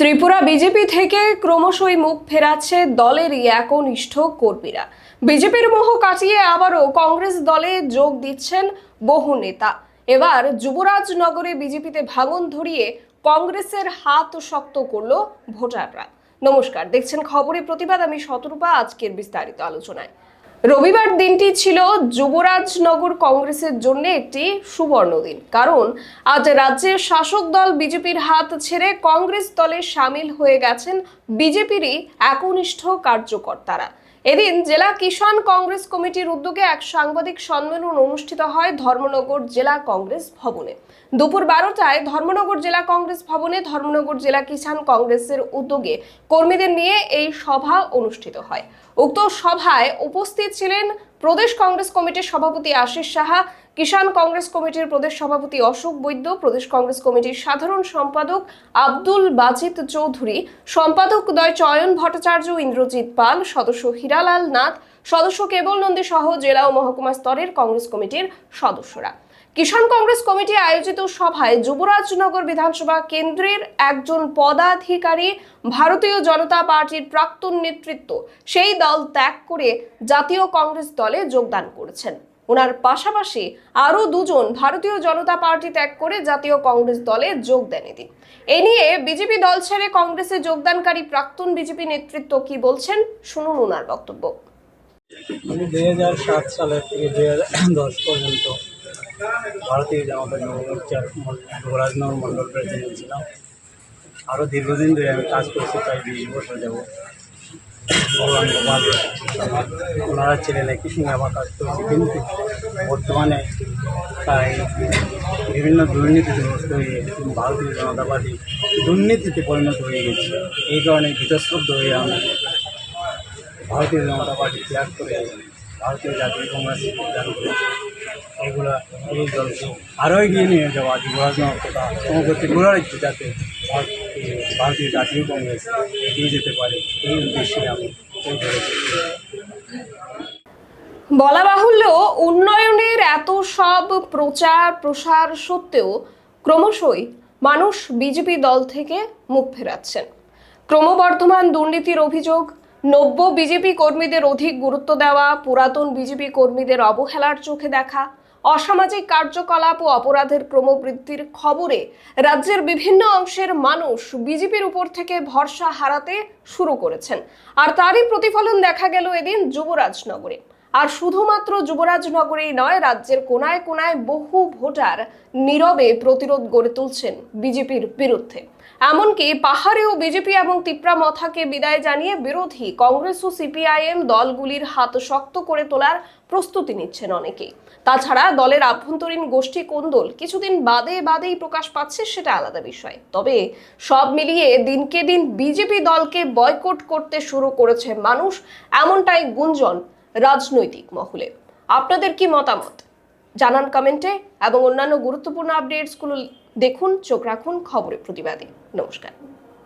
Tripura BJP থেকে ক্রমশই মুখ ফেরাচ্ছে দলেরই একনিষ্ঠ কর্মীরা। বিজেপির মোহ কাটিয়ে আবারও কংগ্রেস দলে যোগ দিচ্ছেন বহু নেতা। এবার যুবরাজনগরে বিজেপিতে ভাঙন ধরিয়ে কংগ্রেসের হাত শক্ত করল ভোটাররা। নমস্কার, দেখছেন খবরে প্রতিবাদ। আমি শতরূপা, আজকের বিস্তারিত আলোচনায়। রবিবার দিনটি ছিল যুবরাজনগর কংগ্রেসের জন্য একটি সুবর্ণ দিন কারণ আজ রাজ্যের শাসক দল বিজেপির হাত ছেড়ে কংগ্রেস দলে সামিল হয়ে গেছেন বিজেপিরই একনিষ্ঠ কার্যকর্তারা। এদিন জেলা কিষাণ কংগ্রেস কমিটির উদ্যোগে এক সাংবাদিক সম্মেলন অনুষ্ঠিত হয় ধর্মনগর জেলা কংগ্রেস ভবনে। দুপুর বারোটায় ধর্মনগর জেলা কংগ্রেস ভবনে ধর্মনগর জেলা কিষাণ কংগ্রেসের উদ্যোগে কর্মীদের নিয়ে এই সভা অনুষ্ঠিত হয়। উক্ত সভায় উপস্থিত ছিলেন প্রদেশ কংগ্রেস কমিটির সভাপতি আশিস সাহা, কিষাণ কংগ্রেস কমিটির প্রদেশ সভাপতি অশোক বৈদ্য, প্রদেশ কংগ্রেস কমিটির সাধারণ সম্পাদক আব্দুল বাজিত চৌধুরী, সম্পাদক দয় চয়ন ভট্টাচার্য ইন্দ্রজিৎ পাল, সদস্য হীরালাল নাথ, সদস্য কেবল নন্দী সহ জেলা ও মহকুমা স্তরের কংগ্রেস কমিটির সদস্যরা। কিষাণ কংগ্রেস কমিটি আয়োজিত সভায় যুবরাজনগর বিধানসভা কেন্দ্রের একজন পদাধিকারী ভারতীয় জনতা পার্টির প্রাক্তন নেতৃত্ব সেই দল ত্যাগ করে জাতীয় কংগ্রেস দলে যোগদান করেছেন। ওনার পাশাপাশি আরও দুজন ভারতীয় জনতা পার্টি ত্যাগ করে জাতীয় কংগ্রেস দলে যোগ দেন এদিন এ নিয়ে বিজেপি দল ছেড়ে কংগ্রেসে যোগদানকারী প্রাক্তন বিজেপি নেতৃত্ব কি বলছেন শুনুন ওনার বক্তব্য। আমি দুই সালের থেকে দুই হাজার দশ পর্যন্ত ভারতীয় জনতা যুব মোর্চার যুবরাজনগর মণ্ডল প্রেসিডেন্ট ছিলাম। আরও দীর্ঘদিন ধরে আমি কাজ করছি প্রায় বিশ বছর যাব। ওনারা ছিলেন একই সঙ্গে আমার কাজ করেছি, কিন্তু বর্তমানে তাই বিভিন্ন দুর্নীতিগ্রস্ত হয়ে ভারতীয় জনতা পার্টি দুর্নীতিতে পরিণত হয়ে গেছে। এই কারণে বিতস্তব্ধ হয়ে আমি ভারতীয় জনতা পার্টি ত্যাগ করে ভারতীয় জাতীয় কংগ্রেস এগুলা আরও এগিয়ে নিয়ে যাওয়া যুবরাজনগর তথা সমগ্র ত্রিপুরা রাজ্য যাতে ভারতীয় জাতীয় কংগ্রেস এগিয়ে যেতে পারে, এই উদ্দেশ্যে আমি বলা বাহুল্য উন্নয়নের এত সব প্রচার প্রসার সত্ত্বেও ক্রমশই মানুষ বিজেপি দল থেকে মুখ ফেরাচ্ছেন। ক্রমবর্ধমান দুর্নীতির অভিযোগ নব্য বিজেপি কর্মীদের অধিক গুরুত্ব দেওয়া, পুরাতন বিজেপি কর্মীদের অবহেলার চোখে দেখা, অসামাজিক কার্যকলাপ ও অপরাধের ক্রমবৃদ্ধির খবরে রাজ্যের বিভিন্ন অংশের মানুষ বিজেপির উপর থেকে ভরসা হারাতে শুরু করেছেন। আর তারই প্রতিফলন দেখা গেল এদিন যুবরাজনগরে। আর শুধুমাত্র যুবরাজনগরেই নয়, রাজ্যের কোনায় কোনায় বহু ভোটার নীরবে প্রতিরোধ গড়ে তুলছেন বিজেপির বিরুদ্ধে। এমনকি পাহাড়েও বিজেপি এবং তিপ্রা মথাকে বিদায় জানিয়ে বিরোধী কংগ্রেস ও সিপিআইএম দলগুলির হাত শক্ত করে তোলার প্রস্তুতি নিচ্ছেন অনেকেই। তাছাড়া দলের আভ্যন্তরীণ গোষ্ঠী কোন্দল কিছুদিন বাদে বাদেই প্রকাশ পাচ্ছে সেটা আলাদা বিষয়। তবে সব মিলিয়ে দিনকে দিন বিজেপি দলকে বয়কট করতে শুরু করেছে মানুষ, এমনটাই গুঞ্জন রাজনৈতিক মহলে। আপনাদের কি মতামত? জানান কমেন্টে এবং অন্যান্য গুরুত্বপূর্ণ আপডেটসগুলো দেখুন, চোখ রাখুন, খবরের প্রতিবাদে। নমস্কার।